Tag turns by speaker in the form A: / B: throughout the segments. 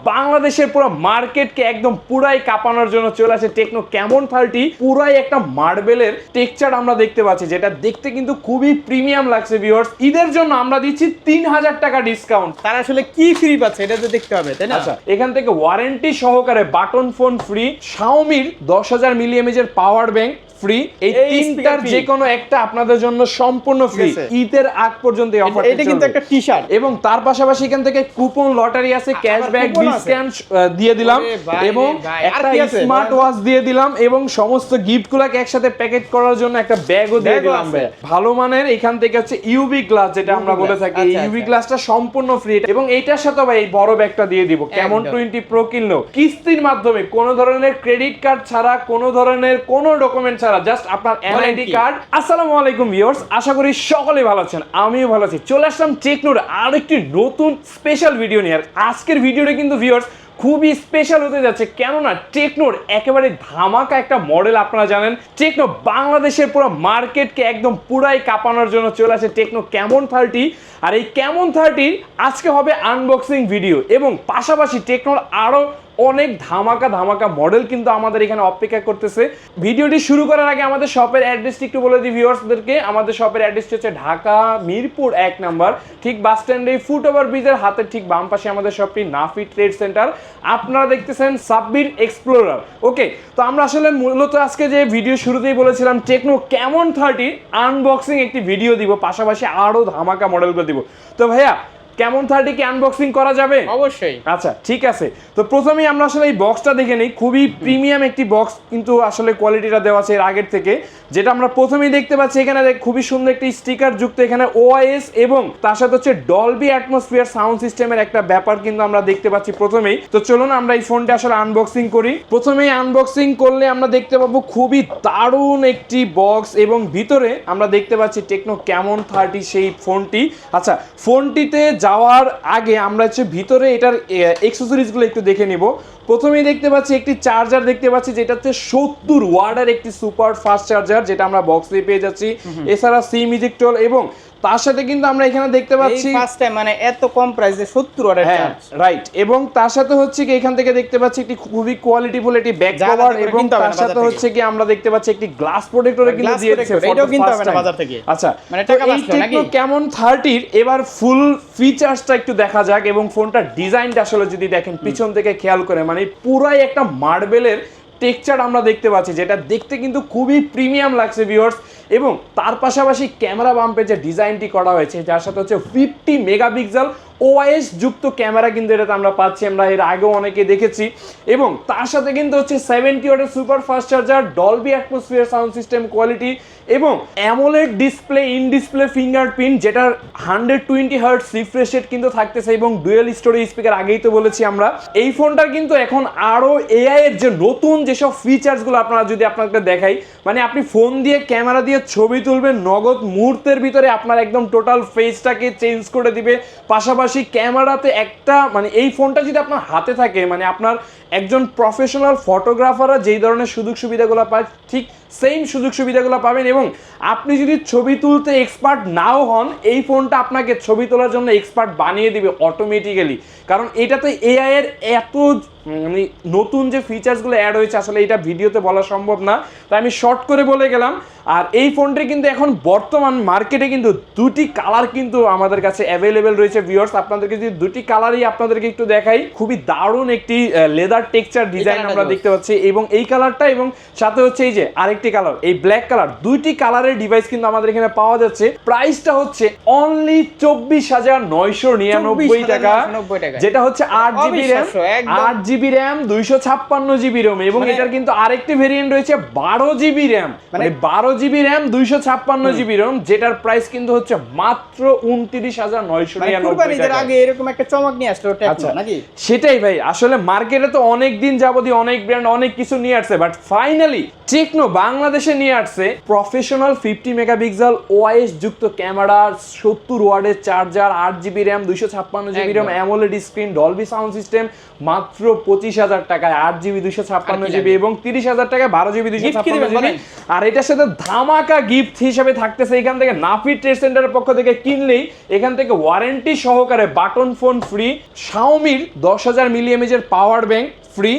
A: বাংলাদেশের পুরো মার্কেটকে একদম পুরাই কাঁপানোর জন্য চলে আসে টেকনো কেমন থার্টি পুরাই একটা মার্বেলের টেকচার আমরা দেখতে পাচ্ছি যেটা দেখতে কিন্তু খুবই প্রিমিয়াম লাগছে ভিউয়ার্স ঈদের জন্য আমরা দিচ্ছি তিন হাজার টাকা ডিসকাউন্ট
B: তারা আসলে কি ফ্রি পাচ্ছে এটা তো দেখতে হবে তাই না?
A: আচ্ছা এখান থেকে ওয়ারেন্টি সহকারে বাটন ফোন ফ্রি শাওমির দশ হাজার মিলিএমএজের পাওয়ার ব্যাংক ফ্রি এই তিনটার যে কোনো একটা আপনাদের জন্য সম্পূর্ণ ফ্রি ঈদের আগ পর্যন্ত এই অফার
B: এটা কিন্তু একটা টি শার্ট
A: এবং তার পাশাপাশি এখান থেকে কুপন লটারি আছে ক্যাশব্যাক ডিসকাউন্ট দিয়ে দিলাম। এবং একটা স্মার্ট ওয়াচ দিয়ে দিলাম এবং সমস্ত গিফটগুলোকে একসাথে প্যাকেট করার জন্য একটা ব্যাগও দিয়ে দিলাম। এখান মানের এখান থেকে হচ্ছে ইউভি গ্লাস যেটা আমরা বলে থাকি।
B: আচ্ছা,
A: ইউভি
B: আচ্ছা।
A: গ্লাসটা সম্পূর্ণ ফ্রি এবং এইটার সাথে ভাই এই বড় ব্যাগটা দিয়ে দিব। কেমন টোয়েন্টি প্রো কিনলো? কিস্তির মাধ্যমে কোনো ধরনের ক্রেডিট কার্ড ছাড়া কোনো ধরনের কোনো ডকুমেন্ট ছাড়া জাস্ট আপনার এনআইডি? কার্ড আসসালামু আলাইকুম ভিউয়ার্স আশা করি ভালো আছেন আমিও ভালো আছি। চলে আসলাম টেকনোর আরেকটি নতুন স্পেশাল ভিডিও নিয়ে। আর আজকের ভিডিওটা কিন্তু ভিউয়ার্স খুবই স্পেশাল হতে যাচ্ছে কেননা টেকনোর একেবারে ধামাকা একটা মডেল আপনারা জানেন। টেকনো বাংলাদেশের পুরো মার্কেটকে একদম পুরাই কাঁপানোর জন্য চলে আসে টেকনো কেমন থার্টি আর এই কেমন থার্টির আজকে হবে আনবক্সিং ভিডিও এবং পাশাপাশি টেকনোর আরও অনেক ধামাকা ধামাকা মডেল কিন্তু আমাদের এখানে অপেক্ষা করতেছে। ভিডিওটি শুরু করার আগে আমাদের শপের অ্যাড্রেসটি একটু বলে দিই ভিউয়ার্সদেরকে আমাদের শপের অ্যাড্রেসটি হচ্ছে ঢাকা মিরপুর এক নাম্বার। ঠিক বাস স্ট্যান্ডে ফুট ওভার ব্রিজের হাতের ঠিক বাম পাশে আমাদের শপটি নাফি ট্রেড সেন্টার আপনারা দেখতেছেন সাব্বির এক্সপ্লোরার ওকে তো আমরা আসলে মূলত আজকে যে ভিডিও শুরুতেই বলেছিলাম টেকনো কেমন থার্টি আনবক্সিং একটি ভিডিও দিব, পাশাপাশি আরও ধামাকা মডেলগুলো দিব। তো ভাইয়া কেমন থার্টি কি আনবক্সিং করা যাবে?
B: অবশ্যই।
A: আচ্ছা ঠিক আছে। তো প্রথমেই আমরা আসলে এই বক্সটা দেখে নিই। খুবই প্রিমিয়াম একটি বক্স কিন্তু আসলে কোয়ালিটিটা দেওয়া আছে এর আগের থেকে। যেটা আমরা প্রথমেই দেখতে পাচ্ছি এখানে খুবই সুন্দর একটি স্টিকার যুক্ত এখানে ওআইএস এবং তার সাথে হচ্ছে ডলবি অ্যাটমসফিয়ার সাউন্ড সিস্টেমের একটা ব্যাপার কিন্তু আমরা দেখতে পাচ্ছি প্রথমেই। তো চলুন আমরা এই ফোনটা আসলে আনবক্সিং করি। প্রথমেই আনবক্সিং করলে আমরা দেখতে পাবো খুবই দারুণ একটি বক্স এবং ভিতরে আমরা দেখতে পাচ্ছি টেকনো কেমন থার্টি সেই ফোনটি আচ্ছা ফোনটিতে যাওয়ার আগে আমরা হচ্ছে ভিতরে এটার এক্সেসরিজগুলো একটু দেখে নিব। প্রথমেই দেখতে পাচ্ছি একটি চার্জার দেখতে পাচ্ছি যেটা হচ্ছে সত্তর ওয়ার্ডের একটি সুপার ফাস্ট চার্জার যেটা আমরা বক্সে পেয়ে যাচ্ছি। এছাড়া সিম ইজিক্টল এবং তার সাথে কিন্তু আমরা এখানে দেখতে পাচ্ছি
B: ফার্স্ট টাইম মানে এত কম প্রাইসে 70 অর্ডার
A: হ্যাঁ
B: চার্জ
A: রাইট এবং তার সাথে হচ্ছে কি এখান থেকে দেখতে পাচ্ছি একটি খুবই কোয়ালিটিফুল একটি ব্যাক কভার এবং তার সাথে হচ্ছে কি আমরা দেখতে পাচ্ছি একটি গ্লাস প্রোটেক্টরে কিন্তু দিয়েছে
B: এটাও কিনতে হবে না বাজার থেকে।
A: আচ্ছা
B: মানে টাকা বাঁচলো নাকি?
A: কেমন থার্টির এবার ফুল ফিচার্সটা একটু দেখা যাক এবং ফোনটার ডিজাইনটা আসলে যদি দেখেন পিছন থেকে খেয়াল করে মানে পুরাই একটা মার্বেলের টেক্সচার আমরা দেখতে পাচ্ছি যেটা দেখতে কিন্তু খুবই প্রিমিয়াম লাগছে ভিউয়ার্স এবং তার পাশাপাশি ক্যামেরা বাম্পের যে ডিজাইনটি করা হয়েছে যার সাথে হচ্ছে ফিফটি মেগাপিক্সেল ওআইএস যুক্ত ক্যামেরা কিন্তু এটাতে আমরা পাচ্ছি, আমরা এর আগেও অনেকে দেখেছি। এবং তার সাথে কিন্তু হচ্ছে সেভেন্টি ওয়াটের super fast charger Dolby atmosphere sound system quality এবং AMOLED display in display fingerprint যেটার hundred twenty hertz refresh rate কিন্তু থাকতেছে এবং ডুয়েল স্টোরেজ স্পিকার আগেই তো বলেছি আমরা। এই ফোনটার কিন্তু এখন আরও এআই এর যে নতুন যেসব ফিচার্সগুলো আপনারা যদি আপনাকে দেখাই মানে আপনি ফোন দিয়ে ক্যামেরা দিয়ে ছবি তুলবেন, নগদ মুহূর্তের ভিতরে আপনার একদম টোটাল ফেসটাকে চেঞ্জ করে দিবে, পাশাপাশি ক্যামেরাতে একটা মানে এই ফোনটা যদি আপনার হাতে থাকে মানে আপনার একজন প্রফেশনাল ফটোগ্রাফাররা যেই ধরনের সুযোগ সুবিধাগুলো পায়, ঠিক সেম সুযোগ সুবিধাগুলো পাবেন এবং আপনি যদি ছবি তুলতে এক্সপার্ট নাও হন এই ফোনটা আপনাকে ছবি তোলার জন্য এক্সপার্ট বানিয়ে দিবে অটোমেটিক্যালি কারণ এটাতে এআই এর এত মানে নতুন যে ফিচার্সগুলো অ্যাড হয়েছে আসলে এটা ভিডিওতে বলা সম্ভব না। তাই আমি শর্ট করে বলে গেলাম। আর এই ফোনটি কিন্তু এখন বর্তমান মার্কেটে কিন্তু দুটি কালার কিন্তু আমাদের কাছে অ্যাভেলেবেল রয়েছে ভিউয়ার্স আপনাদেরকে যদি দুটি কালারই আপনাদেরকে একটু দেখাই খুবই দারুণ একটি লেদার টেক্সচার ডিজাইন আমরা দেখতে পাচ্ছি। এবং এই কালারটা এবং সাথে হচ্ছে এই যে আরেকটি কালার এই ব্ল্যাক কালার দুইটি কালারের ডিভাইস কিন্তু আমাদের এখানে পাওয়া যাচ্ছে। প্রাইসটা হচ্ছে অনলি চব্বিশ হাজার নয়শো নিরানব্বই টাকা যেটা হচ্ছে আট জিবি র্যাম আট জিবি র্যাম দুইশো ছাপ্পান্ন জিবি রোম এবং
B: মানে-
A: এটার কিন্তু আরেকটি ভেরিয়েন্ট রয়েছে বারো জিবি র্যাম মানে বারো জিবি র্যাম দুইশো ছাপ্পান্ন জিবি রোম যেটার প্রাইস কিন্তু হচ্ছে মাত্র উনত্রিশ হাজার নয়শো
B: মানে
A: নিরানব্বই
B: আগে এরকম একটা চমক নিয়ে আসলো
A: আচ্ছা
B: নাকি?
A: সেটাই ভাই আসলে মার্কেটে তো অনেক দিন যাবতীয় অনেক ব্র্যান্ড অনেক কিছু নিয়ে আসছে বাট ফাইনালি টেকনো বাংলাদেশে নিয়ে আসছে প্রফেশনাল ফিফটি মেগাপিক্সেল ওআইএস যুক্ত ক্যামেরা সত্তর ওয়ার্ডের চার্জার আট জিবি র্যাম দুইশো ছাপ্পান্ন GB RAM. AMOLED screen Dolby sound system মাত্র পঁচিশ হাজার টাকায় আট জিবি দুইশো ছাপ্পান্ন জিবি এবং তিরিশ হাজার টাকায় বারো জিবি দুইশো ছাপ্পান্ন জিবি। আর এটার সাথে ধামাকা গিফট হিসেবে থাকতেছে এখান থেকে নাফি ট্রেড সেন্টারের পক্ষ থেকে কিনলেই এখান থেকে ওয়ারেন্টি সহকারে বাটন ফোন ফ্রি শাওমির দশ হাজার মিলিএমএজের পাওয়ার ব্যাংক ফ্রি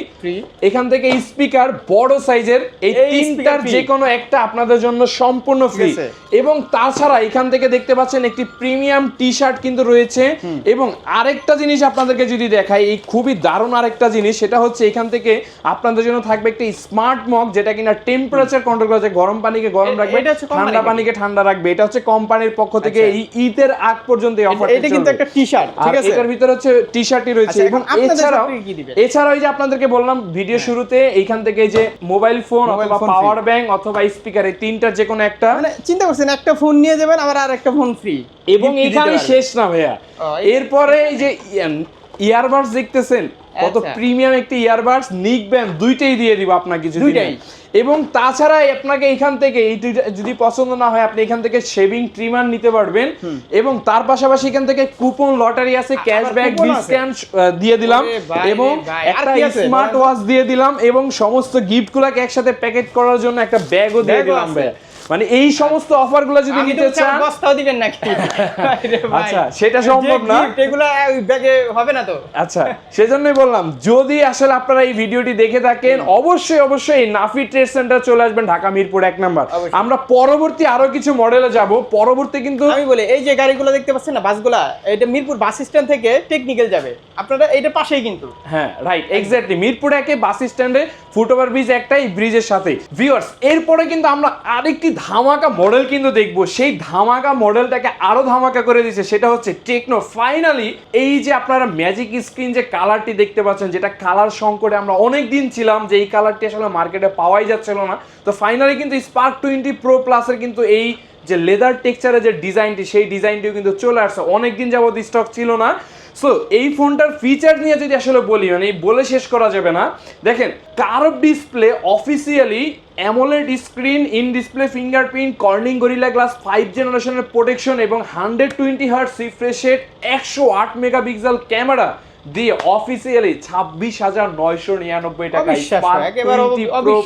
A: এখান থেকে স্পিকার বড় সাইজের এই তিনটার যে কোনো একটা আপনাদের জন্য সম্পূর্ণ ফ্রি এবং তাছাড়া এখান থেকে দেখতে পাচ্ছেন একটি প্রিমিয়াম টি শার্ট কিন্তু রয়েছে। এবং আরেকটা জিনিস আপনাদেরকে যদি দেখাই এই খুবই দারুণ আরেকটা জিনিস সেটা হচ্ছে এখান থেকে আপনাদের জন্য থাকবে একটি স্মার্ট মগ যেটা কিনা টেম্পারেচার কন্ট্রোল করা যায় গরম পানিকে গরম রাখবে ঠান্ডা পানিকে ঠান্ডা রাখবে। এটা হচ্ছে কোম্পানির পক্ষ থেকে
B: আচ্ছা।
A: এই ঈদের আগ পর্যন্ত এই অফার
B: এটা কিন্তু একটা টি শার্ট ঠিক আছে।
A: এটার ভিতরে হচ্ছে টি শার্টই রয়েছে।
B: আচ্ছা,
A: এবং
B: আপনাদের
A: এছাড়াও
B: কি দিবেন?
A: এছাড়াও এই যে আপনাদেরকে বললাম ভিডিও শুরুতে এইখান থেকে যে মোবাইল ফোন অথবা পাওয়ার ব্যাংক অথবা স্পিকার এই তিনটার যে কোনো একটা।
B: মানে চিন্তা করছেন একটা ফোন নিয়ে যাবেন আবার আর একটা ফোন ফ্রি
A: এবং এখানে শেষ না ভাইয়া। এরপরে এই যে ইয়ারবাডস দেখতেছেন কত
B: আচ্ছা।
A: প্রিমিয়াম একটি ইয়ারবাডস নিক ব্যান্ড দুইটাই দিয়ে দিব আপনাকে যদি
B: দুইটাই?
A: এবং তাছাড়া আপনাকে এখান থেকে এই যদি পছন্দ না হয় আপনি এখান থেকে শেভিং ট্রিমার নিতে পারবেন এবং তার পাশাপাশি এখান থেকে কুপন লটারি আছে ক্যাশব্যাক? ডিসকাউন্ট দিয়ে দিলাম এবং
B: ভাই,
A: একটা স্মার্ট ওয়াচ দিয়ে দিলাম এবং সমস্ত গিফটগুলোকে একসাথে প্যাকেট করার জন্য একটা ব্যাগও দিয়ে দিলাম
B: আছে?
A: মানে এই সমস্ত অফারগুলো যদি নিতে চান
B: বস্তাও দিবেন নাকি?
A: আচ্ছা, সেটা সম্ভব না।
B: এগুলো ব্যাগে হবে না তো?
A: আচ্ছা সেজন্যই বললাম যদি আসলে আপনারা এই ভিডিওটি দেখে থাকেন অবশ্যই অবশ্যই নাফি ট্রেড সেন্টার চলে আসবেন ঢাকা মিরপুর এক নাম্বার। আমরা পরবর্তী আরও কিছু মডেলে যাব। পরবর্তী কিন্তু
B: আমি বলি এই যে গাড়িগুলো দেখতে পাচ্ছেন না বাসগুলা এটা মিরপুর বাস স্ট্যান্ড থেকে টেকনিক্যাল যাবে। আপনারা এইটার পাশেই কিন্তু।
A: হ্যাঁ রাইট এক্স্যাক্টলি মিরপুর একে বাস স্ট্যান্ডে ফুটওভার ব্রিজ একটাই ব্রিজের সাথে ভিউয়ার্স এরপরে কিন্তু আমরা আরেকটি ধামাকা মডেল কিন্তু দেখব। সেই ধামাকা মডেলটাকে আরও ধামাকা করে দিচ্ছে সেটা হচ্ছে টেকনো ফাইনালি এই যে আপনারা ম্যাজিক স্ক্রিন যে কালারটি দেখতে পাচ্ছেন, যেটা কালার সংকটে আমরা অনেক দিন ছিলাম যে এই কালারটি আসলে মার্কেটে পাওয়াই যাচ্ছিল না। তো ফাইনালি কিন্তু স্পার্ক টোয়েন্টি প্রো প্লাসের কিন্তু এই যে লেদার টেক্সচারের যে ডিজাইনটি সেই ডিজাইনটিও কিন্তু চলে আসছে। অনেকদিন যাবত স্টক ছিল না। সো এই ফোনটার ফিচার নিয়ে যদি আসলে বলি মানে বলে শেষ করা যাবে না। দেখেন curve display officially AMOLED screen in display fingerprint Corning Gorilla glass five জেনারেশনের প্রোটেকশন এবং hundred twenty hertz refresh rate একশো আট মেগাপিক্সেল ক্যামেরা দিয়ে অফিসিয়ালি ছাব্বিশ হাজার নয়শো নিরানব্বই টাকা।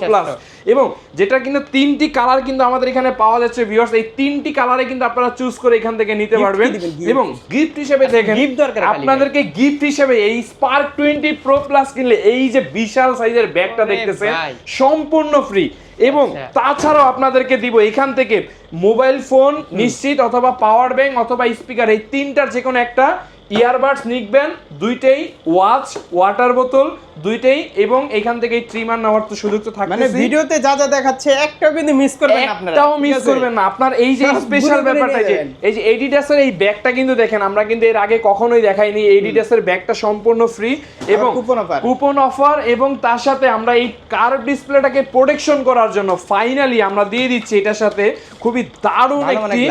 A: প্লাস এবং যেটা কিন্তু তিনটি কালার কিন্তু আমাদের এখানে পাওয়া যাচ্ছে ভিউয়ার্স এই তিনটি কালারে কিন্তু আপনারা চুজ করে এখান থেকে নিতে পারবেন। এবং গিফট হিসেবে দেখেন
B: gift দরকার
A: আপনাদেরকে গিফট হিসেবে এই স্পার্ক টোয়েন্টি প্রো প্লাস কিনলে এই যে বিশাল সাইজের ব্যাগটা দেখতেছেন সম্পূর্ণ ফ্রি এবং
B: আচ্ছা।
A: তাছাড়াও আপনাদেরকে দিব এখান থেকে মোবাইল ফোন নিশ্চিত অথবা পাওয়ার ব্যাংক অথবা স্পিকার এই তিনটার যে কোনো একটা ইয়ারবাডস নিকবেন দুইটাই ওয়াচ ওয়াটার বোতল দুইটাই এবং এখান থেকে ট্রিমার নেওয়ার তো সুযোগ তো থাকবে মানে
B: ভিডিওতে যা যা দেখাচ্ছে একটাও কিন্তু মিস করবেন না আপনারা
A: একটাও মিস করবেন না। আপনার এই যে স্পেশাল ব্যাপারটা যে এই যে এডিডাসের এই ব্যাগটা কিন্তু দেখেন আমরা কিন্তু এর আগে কখনোই দেখাইনি। এডিডাসের ব্যাগটা সম্পূর্ণ ফ্রি এবং
B: coupon offer।
A: কুপন অফার এবং তার সাথে আমরা এই কার্ভ ডিসপ্লেটাকে প্রোটেকশন করার জন্য ফাইনালি আমরা দিয়ে দিচ্ছি এটার সাথে খুবই দারুণ একটি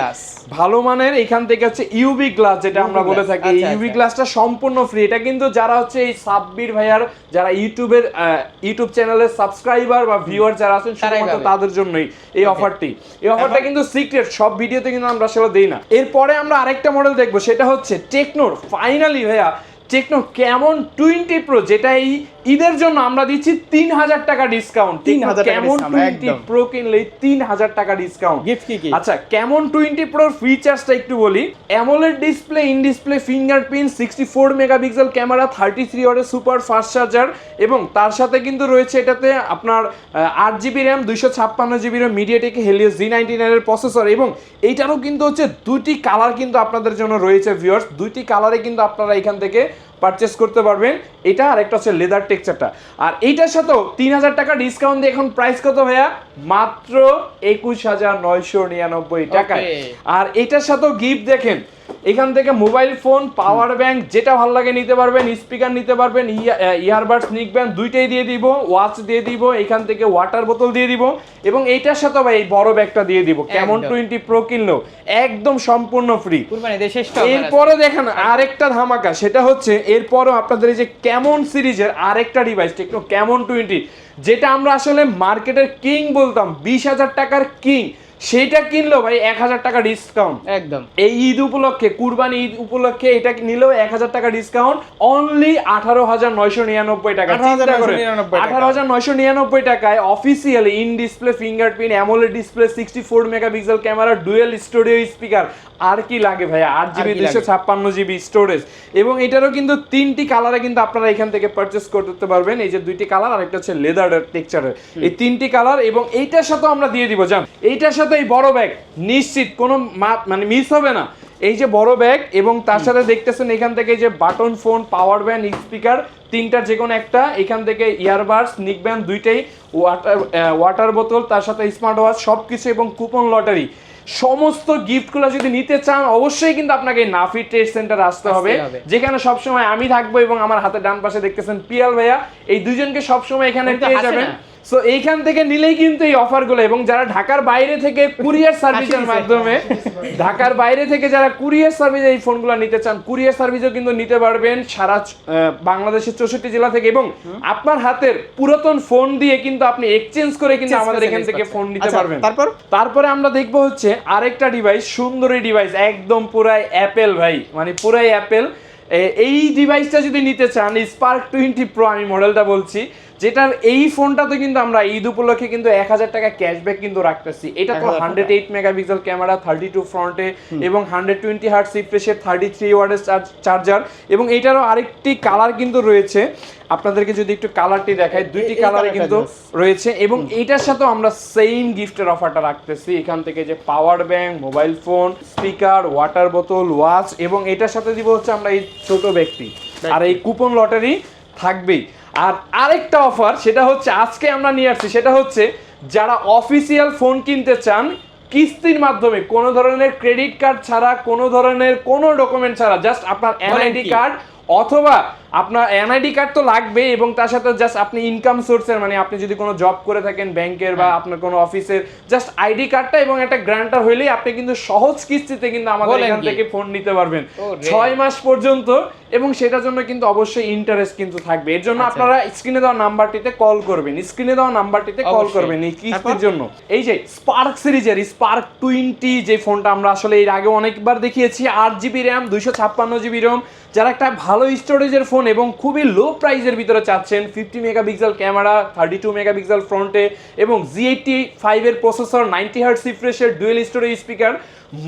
A: ভালো মানের এখান থেকে হচ্ছে ইউভি গ্লাস যেটা আমরা বলে থাকি।
B: আচ্ছা,
A: ইউভি
B: ক্লাসটা
A: গ্লাসটা সম্পূর্ণ ফ্রি এটা কিন্তু যারা হচ্ছে এই সাব্বির ভাইয়ার যারা ইউটিউবের ইউটিউব চ্যানেলের সাবস্ক্রাইবার বা ভিউয়ার যারা আছেন
B: সেটা
A: শুধুমাত্র তাদের জন্যই এই অফারটি এই অফারটা কিন্তু সিক্রেট সব ভিডিওতে কিন্তু আমরা সেটা দেই না। এরপরে আমরা আরেকটা মডেল দেখব সেটা হচ্ছে টেকনোর ফাইনালি ভাইয়া টেকনো কেমন টোয়েন্টি প্রো যেটা এই ঈদের জন্য আমরা দিচ্ছি তিন হাজার টাকা ডিসকাউন্ট
B: তিন হাজার
A: কেমন টোয়েন্টি প্রো কিনলে তিন হাজার টাকা ডিসকাউন্ট
B: গিফট কি কি?
A: আচ্ছা কেমন টোয়েন্টি প্রোর ফিচার্সটা একটু বলি। AMOLED display in display fingerprint sixty four megapixel camera thirty three ওয়াটের সুপার ফাস্ট চার্জার এবং তার সাথে কিন্তু রয়েছে এটাতে আপনার আট জিবি র্যাম দুইশো ছাপ্পান্ন GB RAM MediaTek Helio G ninety নাইনের প্রসেসর এবং এইটারও কিন্তু হচ্ছে দুইটি কালার কিন্তু আপনাদের জন্য রয়েছে ভিউয়ার্স দুইটি কালারে কিন্তু আপনারা এখান থেকে পারচেস করতে পারবেন। এটা আর একটা হচ্ছে লেদার টেক্সচারটা আর এইটার সাথেও তিন হাজার টাকা ডিসকাউন্ট দিয়ে এখন প্রাইস কত ভাইয়া? মাত্র একুশ হাজার নয়শো নিরানব্বই টাকায়। আর এটার সাথেও গিফট দেখেন এখান থেকে মোবাইল ফোন পাওয়ার ব্যাংক যেটা ভালো লাগে নিতে পারবেন স্পিকার নিতে পারবেন ইয়ারবাডস নিকবেন দুইটাই দিয়ে দিব ওয়াচ দিয়ে দিব এখান থেকে ওয়াটার বোতল দিয়ে দিব এবং এইটার সাথে ভাই এই বড় ব্যাগটা দিয়ে দিব। কেমন। টোয়েন্টি প্রো কিনলেও একদম সম্পূর্ণ ফ্রি। এরপরে দেখেন আরেকটা ধামাকা সেটা হচ্ছে এরপরও আপনাদের এই যে কেমন সিরিজের আরেকটা ডিভাইস টেকনো কেমন টোয়েন্টি যেটা আমরা আসলে মার্কেটের কিং বলতাম বিশ হাজার টাকার কিং সেইটা কিনলেও ভাই এক হাজার টাকা ডিসকাউন্ট
B: একদম।
A: এই ঈদ উপলক্ষে কুরবানি ঈদ উপলক্ষে এটা নিলেও এক হাজার টাকা ডিসকাউন্ট অনলি আঠারো হাজার নয়শো নিরানব্বই টাকা। আঠারো হাজার নয়শো নিরানব্বই টাকায় officially in display fingerprint AMOLED display sixty four megapixel camera dual studio speaker আর কি লাগে ভাই আট জিবি দুশো ছাপ্পান্ন জিবি স্টোরেজ এবং এটারও কিন্তু তিনটি কালারে কিন্তু আপনারা এখান থেকে পারচেস করতে পারবেন। এই যে দুইটি কালার আর একটা হচ্ছে লেদার টেক্সচারের এই তিনটি কালার এবং এইটার সাথেও আমরা দিয়ে দিব জান। এইটার সাথে এই বড় ব্যাগ নিশ্চিত কোনো মানে মিস হবে না। এই যে বড় ব্যাগ এবং তার সাথে দেখতেছেন এখান থেকে যে button phone power band speaker তিনটার যে কোনো একটা এখান থেকে ইয়ারবাডস নিক ব্যান্ড দুইটাই ওয়াটার ওয়াটার বোতল তার সাথে স্মার্ট ওয়াচ সব কিছু এবং কুপন লটারি সমস্ত গিফটগুলো যদি নিতে চান অবশ্যই কিন্তু আপনাকে নাফি ট্রেড সেন্টার আসতে হবে যেখানে সবসময় আমি থাকব এবং আমার হাতে ডান পাশে দেখতেছেন পিয়াল ভাইয়া। এই দুজনকে সবসময় এখানে পেয়ে যাবেন। সো এইখান থেকে নিলেই কিন্তু এই অফারগুলো এবং যারা ঢাকার বাইরে থেকে কুরিয়ার সার্ভিসের মাধ্যমে ঢাকার বাইরে থেকে যারা কুরিয়ার সার্ভিস এই ফোনগুলো নিতে চান কুরিয়ার সার্ভিসও কিন্তু নিতে পারবেন সারা বাংলাদেশের চৌষট্টি জেলা থেকে। এবং আপনার হাতের পুরাতন ফোন দিয়ে কিন্তু আপনি এক্সচেঞ্জ করে কিন্তু আমাদের এখান থেকে ফোন নিতে
B: আচ্ছা,
A: পারবেন।
B: তারপর?
A: তারপরে আমরা দেখব হচ্ছে আরেকটা ডিভাইস সুন্দরী ডিভাইস একদম পুরাই অ্যাপেল ভাই। মানে পুরাই অ্যাপেল এই ডিভাইসটা যদি নিতে চান স্পার্ক টোয়েন্টি প্রো আমি মডেলটা বলছি যেটার এই ফোনটাতে কিন্তু আমরা ঈদ উপলক্ষে কিন্তু এক হাজার টাকা ক্যাশব্যাক কিন্তু রাখতেছি। এটা তো hundred eight megapixel camera thirty two ফ্রন্টে এবং হান্ড্রেড টোয়েন্টি হার্ট সিফ্রেশের থার্টি থ্রি ওয়ার্ডের চার্জার এবং এটারও আরেকটি কালার কিন্তু রয়েছে। আপনাদেরকে যদি একটু কালারটি দেখাই দুইটি কালারে কিন্তু রয়েছে এবং এইটার সাথেও আমরা সেম গিফটের অফারটা রাখতেছি। এখান থেকে যে power bank mobile phone speaker water বোতল ওয়াচ এবং এটার সাথে দিব হচ্ছে আমরা এই ছোট ব্যক্তি। আর এই কুপন লটারি থাকবেই। আর আরেকটা অফার সেটা হচ্ছে আজকে আমরা নিয়ে আসছি সেটা হচ্ছে যারা অফিসিয়াল ফোন কিনতে চান কিস্তির মাধ্যমে কোনো ধরনের ক্রেডিট কার্ড ছাড়া কোনো ধরনের কোনো ডকুমেন্ট ছাড়া জাস্ট আপনার এনআইডি? কার্ড অথবা আপনার এনআইডি কার্ড তো লাগবে এবং তার সাথে জাস্ট আপনি ইনকাম সোর্সের মানে আপনি যদি কোনো জব করে থাকেন ব্যাংকের বা আপনার কোনো অফিসের জাস্ট আইডি কার্ডটা এবং একটা গ্রান্টার হইলেই আপনি কিন্তু সহজ কিস্তিতে কিন্তু আমাদের এখান থেকে ফোন নিতে পারবেন। ছয় মাস পর্যন্ত এবং সেটার জন্য কিন্তু অবশ্যই ইন্টারেস্ট কিন্তু থাকবে। এর জন্য
B: আচ্ছা।
A: আপনারা স্ক্রিনে দেওয়া নাম্বারটিতে কল করবেন। স্ক্রিনে দেওয়া নাম্বারটিতে কল করবেন এই কিস্তির জন্য। এই যে স্পার্ক সিরিজের স্পার্ক টোয়েন্টি যে ফোনটা আমরা আসলে এর আগে অনেকবার দেখিয়েছি আট জিবি র্যাম দুইশো ছাপ্পান্ন জিবি রোম যারা একটা ভালো স্টোরেজের ফোন এবং খুবই লো প্রাইসের ভিতরে চাচ্ছেন fifty megapixel camera thirty two megapixel ফ্রন্টে এবং জি এইটটি ফাইভের প্রসেসর নাইনটি হার্ট সিফ্রেশের ডুয়েল স্টোরেজ স্পিকার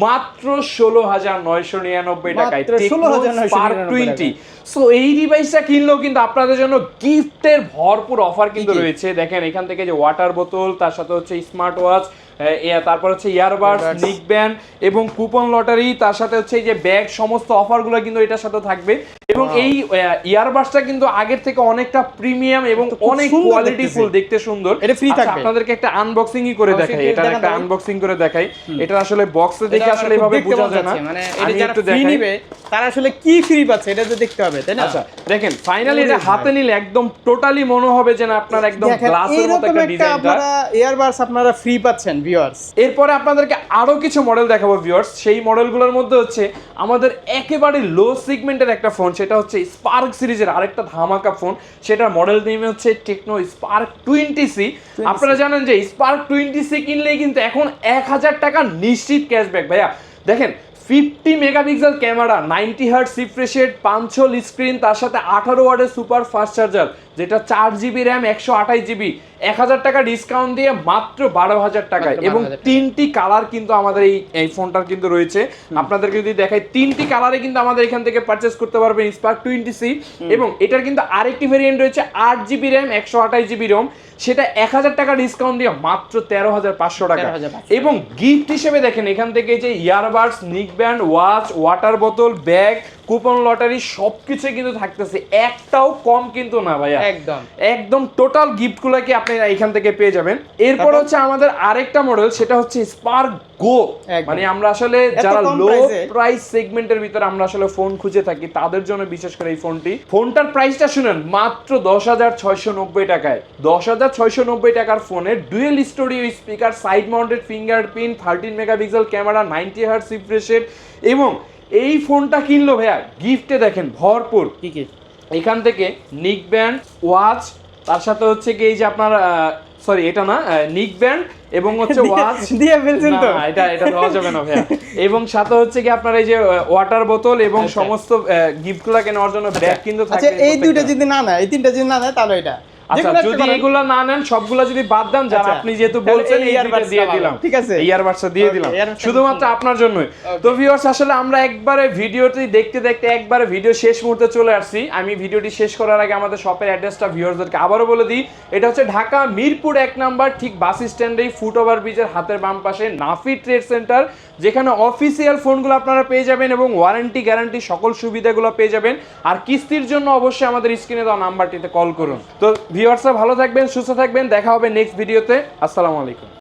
A: মাত্র ষোলো হাজার নয়শো নিরানব্বই টাকায়।
B: মাত্র 16,999
A: টোয়েন্টি সো এই ডিভাইসটা কিনলেও কিন্তু আপনাদের জন্য গিফটের ভরপুর অফার কিন্তু? রয়েছে। দেখেন এখান থেকে যে ওয়াটার বোতল তার সাথে হচ্ছে স্মার্ট ওয়াচ তারপর হচ্ছে ইয়ারবাডস নিক ব্যান্ড এবং কুপন লটারি তার সাথে হচ্ছে এই যে ব্যাগ সমস্ত অফারগুলো কিন্তু এটার সাথে থাকবে। এবং. এই ইয়ারবাডসটা কিন্তু আগের থেকে অনেকটা প্রিমিয়াম এবং অনেক কোয়ালিটি ফুল দেখতে সুন্দর।
B: এটা free
A: আচ্ছা,
B: থাকবে?
A: আপনাদেরকে একটা আনবক্সিংই করে দেখাই। এটা একটা আনবক্সিং করে দেখাই। এটা আসলে বক্সে দেখে আসলে এভাবে বোঝা যায় না।
B: মানে এটা যারা ফ্রি নিবে তারা আসলে কি ফ্রি পাচ্ছে এটা তো দেখতে হবে তাই না?
A: আচ্ছা দেখেন ফাইনালি এটা হাতে নিলে একদম টোটালি মনে হবে যে না আপনার একদম গ্লাসের মতো একটা ডিজাইনটা
B: আপনারা এয়ারবাডস আপনারা ফ্রি পাচ্ছেন ভিউয়ার্স
A: এরপরে আপনাদেরকে আরও কিছু মডেল দেখাবো ভিউয়ার্স সেই মডেলগুলোর মধ্যে হচ্ছে আমাদের একেবারে লো সেগমেন্টের একটা ফোন সেটা হচ্ছে স্পার্ক সিরিজের আরেকটা ধামাকা ফোন। সেটার মডেল নেম হচ্ছে টেকনো স্পার্ক টোয়েন্টি সি আপনারা জানেন যে স্পার্ক টোয়েন্টি সি কিনলেই কিন্তু এখন এক হাজার টাকা নিশ্চিত ক্যাশব্যাক ভাইয়া দেখেন fifty megapixel camera ninety hertz সিফ্রেশেড পাঁচশোল স্ক্রিন তার সাথে আঠারো ওয়ার্ডের সুপার ফাস্ট চার্জার যেটা চার জিবি র্যাম একশো আঠাশ জিবি এক হাজার টাকা ডিসকাউন্ট দিয়ে মাত্র বারো হাজার টাকায়। এবং তিনটি কালার কিন্তু আমাদের এই এই ফোনটার কিন্তু রয়েছে। আপনাদেরকে যদি দেখাই তিনটি কালারে কিন্তু আমাদের এখান থেকে পারচেস করতে পারবেন স্পার্ক টোয়েন্টি সি এবং এটার কিন্তু আরেকটি ভেরিয়েন্ট রয়েছে আট জিবি র্যাম একশো আঠাশ জিবি রোম সেটা এক হাজার টাকা ডিসকাউন্ট দিয়ে মাত্র তেরো হাজার পাঁচশো টাকা।
B: 13,500
A: এবং গিফট হিসেবে দেখেন এখান থেকে যে ইয়ারবাডস নিক ব্যান্ড ওয়াচ ওয়াটার বোতল ব্যাগ কুপন লটারি সব সবকিছু কিন্তু থাকতেছে। একটাও কম কিন্তু না ভাইয়া।
B: একদম।
A: একদম টোটাল গিফটগুলোকে আপনি এখান থেকে পেয়ে যাবেন। এরপর হচ্ছে আমাদের আরেকটা মডেল সেটা হচ্ছে স্পার্ক গো মানে আমরা আসলে যারা লো প্রাইস সেগমেন্টের ভিতরে আমরা আসলে ফোন খুঁজে থাকি তাদের জন্য বিশেষ করে এই ফোনটি ফোনটার প্রাইসটা শুনেন মাত্র দশ হাজার ছয়শো নব্বই টাকায়। দশ হাজার ছয়শো নব্বই টাকার ফোনে dual studio speaker side mounted fingerprint thirteen megapixel camera ninety hertz রিফ্রেশের এবং এই ফোনটা কিনলো ভাইয়া গিফটে দেখেন ভরপুর।
B: কি কি
A: এখান থেকে নিক ব্যান্ড ওয়াচ তার সাথে হচ্ছে কি এই যে আপনার সরি এটা না নিক ব্যান্ড এবং হচ্ছে ওয়াচ
B: দিয়ে ফেলছেন তো?
A: না, এটা এটা দেওয়া যাবে না ভাইয়া। এবং সাথে হচ্ছে কি আপনার এই যে ওয়াটার বোতল এবং
B: আচ্ছা।
A: সমস্ত গিফটগুলো কেনার জন্য ব্যাগ কিন্তু
B: আচ্ছা এই দুইটা যদি না নেয় এই তিনটা যদি না নেয় তাহলে এটা?
A: আচ্ছা যদি। এগুলো না নেন সবগুলো যদি বাদ দেন যারা
B: আচ্ছা,
A: আপনি যেহেতু বলছেন দিয়ে দিলাম।
B: ঠিক আছে।
A: দিয়ে দিলাম। শুধুমাত্র আপনার জন্যই। তো ভিউয়ার্স আসলে আমরা একবারে ভিডিওটি দেখতে দেখতে একবারে ভিডিও শেষ মুহূর্তে চলে আসছি। আমি ভিডিওটি শেষ করার আগে আমাদের শপের অ্যাড্রেসটা ভিউয়ার্সদেরকে আবারও বলে দিই। এটা হচ্ছে ঢাকা মিরপুর এক নাম্বার ঠিক বাস স্ট্যান্ডেই ফুট ওভার ব্রিজের হাতের বাম পাশে নাফি ট্রেড সেন্টার যেখানে অফিসিয়াল ফোনগুলো আপনারা পেয়ে যাবেন এবং ওয়ারেন্টি গ্যারান্টি সকল সুবিধাগুলো পেয়ে যাবেন। আর কিস্তির জন্য অবশ্যই আমাদের স্ক্রিনে দেওয়া নাম্বারটিতে কল করুন। তো ভিউয়ার্সরা ভালো থাকবেন, সুস্থ থাকবেন, দেখা হবে নেক্সট ভিডিওতে আসসালামু আলাইকুম।